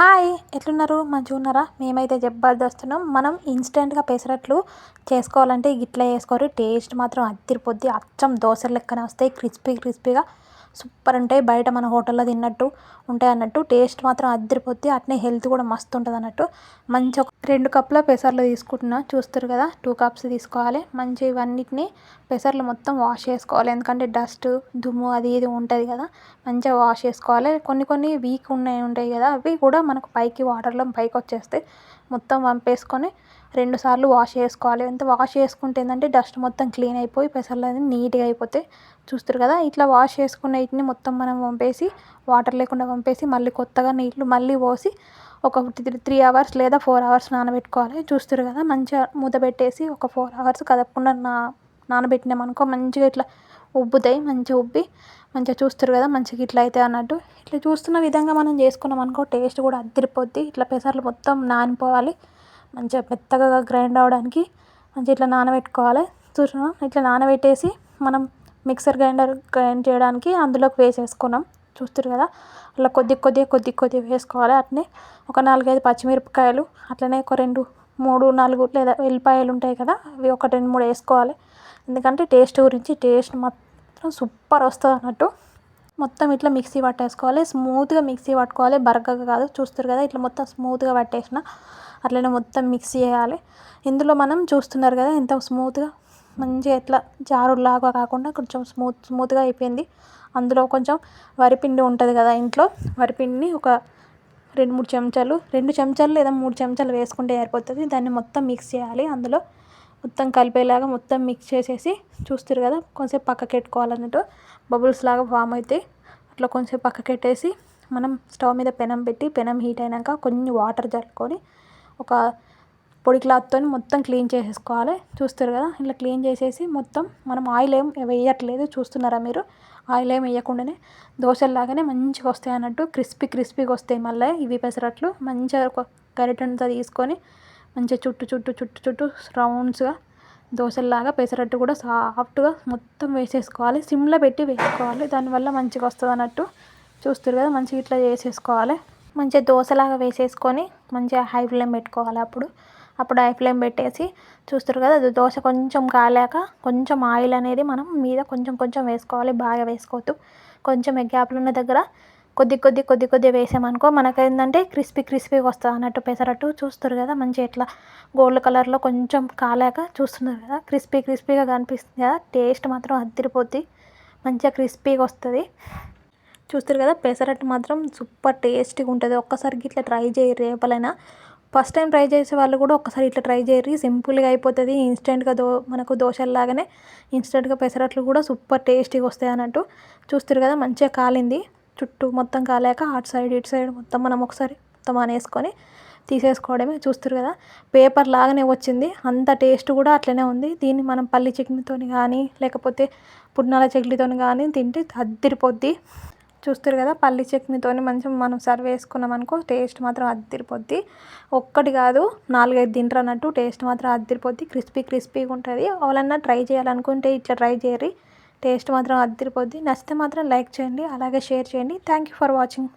Hi ఎట్లున్నారు? మంచిగా ఉన్నారా మేమైతే జబర్దస్తున్నాం. మనం ఇన్స్టెంట్గా పెసరట్లు చేసుకోవాలంటే ఇట్లా వేసుకోరు టేస్ట్ మాత్రం అద్దరిపోద్ది అచ్చం దోశ లెక్కన వస్తాయి. క్రిస్పీ క్రిస్పీగా సూపర్ ఉంటాయి బయట మన హోటల్లో తిన్నట్టు ఉంటాయి అన్నట్టు టేస్ట్ మాత్రం అద్దరిపోద్ది. అట్నే హెల్త్ కూడా మస్తు ఉంటుంది అన్నట్టు. మంచి ఒక రెండు కప్పుల పెసర్లు తీసుకుంటున్నా. చూస్తారు కదా టూ కప్స్ తీసుకోవాలి. మంచి ఇవన్నిటిని పెసర్లు మొత్తం వాష్ చేసుకోవాలి. ఎందుకంటే డస్ట్ దుమ్ము అది ఇది ఉంటుంది కదా మంచిగా వాష్ చేసుకోవాలి. కొన్ని కొన్ని వీక్ ఉన్నాయి ఉంటాయి కదా అవి కూడా మనకు పైకి వాటర్లో పైకి వచ్చేస్తాయి. మొత్తం వంపేసుకొని రెండు సార్లు వాష్ చేసుకోవాలి. ఎంత వాష్ చేసుకుంటే ఏంటంటే డస్ట్ మొత్తం క్లీన్ అయిపోయి పెసర్లు అనేది నీట్గా అయిపోతాయి. చూస్తారు కదా ఇట్లా వాష్ చేసుకున్న వీటిని మొత్తం మనం వంపేసి వాటర్ లేకుండా వంపేసి మళ్ళీ కొత్తగా నీళ్ళు మళ్ళీ పోసి ఒక త్రీ అవర్స్ లేదా ఫోర్ అవర్స్ నానబెట్టుకోవాలి. చూస్తారు కదా మంచిగా మూత పెట్టేసి ఒక ఫోర్ అవర్స్ కదపకుండా నా నానబెట్టినామనుకో మంచిగా ఇట్లా ఉబ్బుతాయి మంచిగా ఉబ్బి మంచిగా చూస్తారు కదా మంచిగా ఇట్లా అవుతాయి అన్నట్టు. ఇట్లా చూస్తున్న విధంగా మనం చేసుకున్నాం అనుకో టేస్ట్ కూడా అద్దరిపోద్ది. ఇట్లా పెసర్లు మొత్తం నానిపోవాలి. మంచిగా మెత్తగా గ్రైండ్ అవ్వడానికి మంచిగా ఇట్లా నానబెట్టుకోవాలి. చూసినా ఇట్లా నానబెట్టేసి మనం మిక్సర్ గ్రైండర్ గ్రైండ్ చేయడానికి అందులోకి వేసేసుకున్నాం. చూస్తారు కదా? అలా కొద్ది కొద్దిగా కొద్ది కొద్దిగా వేసుకోవాలి. అట్నే ఒక నాలుగైదు పచ్చిమిరపకాయలు అట్లనే ఒక రెండు మూడు నాలుగు లేదా వెల్లిపాయలు ఉంటాయి కదా అవి ఒక రెండు మూడు వేసుకోవాలి. ఎందుకంటే టేస్ట్ గురించి టేస్ట్ మొత్తం మాత్రం సూపర్ వస్తుంది అన్నట్టు. మొత్తం ఇట్లా మిక్సీ పట్టేసుకోవాలి. స్మూత్గా మిక్సీ పట్టుకోవాలి. బరకగా కాదు చూస్తారు కదా ఇట్లా మొత్తం స్మూత్గా పట్టేసిన అట్లనే మొత్తం మిక్స్ చేయాలి. ఇందులో మనం చూస్తున్నారు కదా ఎంత స్మూత్గా మంచిగా ఎట్లా జారులాగా కాకుండా కొంచెం స్మూత్ స్మూత్గా అయిపోయింది. అందులో కొంచెం వరిపిండి ఉంటుంది కదా ఇంట్లో. వరిపిండిని ఒక రెండు మూడు చెంచాలు రెండు చెంచాలు లేదా మూడు చెంచాలు వేసుకుంటే సరిపోతుంది. దాన్ని మొత్తం మిక్స్ చేయాలి. అందులో మొత్తం కలిపేలాగా మొత్తం మిక్స్ చేసేసి చూస్తారు కదా కొంచెం పక్కకి పెట్టుకోవాలన్నట్టు బబుల్స్ లాగా ఫామ్ అవుతాయి అట్లా కొంచెం పక్కకి పెట్టేసి మనం స్టవ్ మీద పెనం పెట్టి పెనం హీట్ అయినాక కొన్ని వాటర్ జరుపుకొని ఒక పొడి క్లాత్తో మొత్తం క్లీన్ చేసేసుకోవాలి. చూస్తారు కదా ఇట్లా క్లీన్ చేసేసి మొత్తం మనం ఆయిల్ ఏం వేయట్లేదు. చూస్తున్నారా మీరు? ఆయిల్ ఏం వేయకుండానే దోశల్లాగానే మంచిగా వస్తాయి అన్నట్టు క్రిస్పీ క్రిస్పీగా వస్తాయి మళ్ళీ ఇవి పెసరట్లు. మంచిగా గరిటంతా తీసుకొని మంచిగా చుట్టు చుట్టు చుట్టు చుట్టు రౌండ్స్గా దోశల్లాగా పెసరట్టు కూడా సాఫ్ట్గా మొత్తం వేసేసుకోవాలి. సిమ్లో పెట్టి వేసుకోవాలి. దానివల్ల మంచిగా వస్తుంది అన్నట్టు చూస్తారు కదా మంచిగా ఇట్లా చేసేసుకోవాలి. మంచిగా దోశలాగా వేసేసుకొని మంచిగా హై ఫ్లేమ్ పెట్టుకోవాలి అప్పుడు. అప్పుడు హై ఫ్లేమ్ పెట్టేసి చూస్తారు కదా అది దోశ కొంచెం కాలాక కొంచెం ఆయిల్ అనేది మనం మీద కొంచెం కొంచెం వేసుకోవాలి. బాగా వేసుకోవద్దు. కొంచెం గ్యాప్లు ఉన్న దగ్గర కొద్ది కొద్ది కొద్ది కొద్ది వేసామనుకో మనకు ఏంటంటే క్రిస్పీ క్రిస్పీగా వస్తుంది అన్నట్టు పెసరట్టు చూస్తారు కదా మంచిగా ఇట్లా గోల్డ్ కలర్లో కొంచెం కాలాక చూస్తున్నారు కదా క్రిస్పీ క్రిస్పీగా కనిపిస్తుంది కదా టేస్ట్ మాత్రం అద్దరిపోద్ది మంచిగా క్రిస్పీగా వస్తుంది. చూస్తారు కదా పెసరట్టు మాత్రం సూపర్ టేస్టీగా ఉంటుంది. ఒక్కసారికి ఇట్లా ట్రై చేయరు రేపలైనా. ఫస్ట్ టైం ట్రై చేసే వాళ్ళు కూడా ఒకసారి ఇట్లా ట్రై చేయరు సింపుల్గా అయిపోతుంది ఇన్స్టెంట్గా దో మనకు దోశల్లాగానే ఇన్స్టెంట్గా పెసరట్లు కూడా సూపర్ టేస్టీగా వస్తాయి అన్నట్టు చూస్తారు కదా మంచిగా కాలింది. చుట్టూ మొత్తం కాలేక అటు సైడ్ ఇటు సైడ్ మొత్తం మనం ఒకసారి మొత్తం అనేసుకొని తీసేసుకోవడమే చూస్తారు కదా. పేపర్ లాగానే వచ్చింది. అంత టేస్ట్ కూడా అట్లనే ఉంది. దీన్ని మనం పల్లి చట్నీతో కానీ లేకపోతే పుట్నాల చట్నీతో కానీ తింటే అద్దిరిపోద్ది. చూస్తారు కదా పల్లి చట్నీతో మంచిగా మనం సర్వ్ చేసుకున్నాం అనుకో టేస్ట్ మాత్రం అద్దిరిపోద్ది. ఒక్కటి కాదు నాలుగైదు తింటారు అన్నట్టు టేస్ట్ మాత్రం అద్దిరిపోద్ది. క్రిస్పీ క్రిస్పీగా ఉంటుంది. ఎవరన్నా ట్రై చేయాలనుకుంటే ఇట్లా ట్రై చేయరు టేస్ట్ మాత్రం అదిరిపోద్ది. నచ్చితే మాత్రం లైక్ చేయండి అలాగే షేర్ చేయండి. Thank you for watching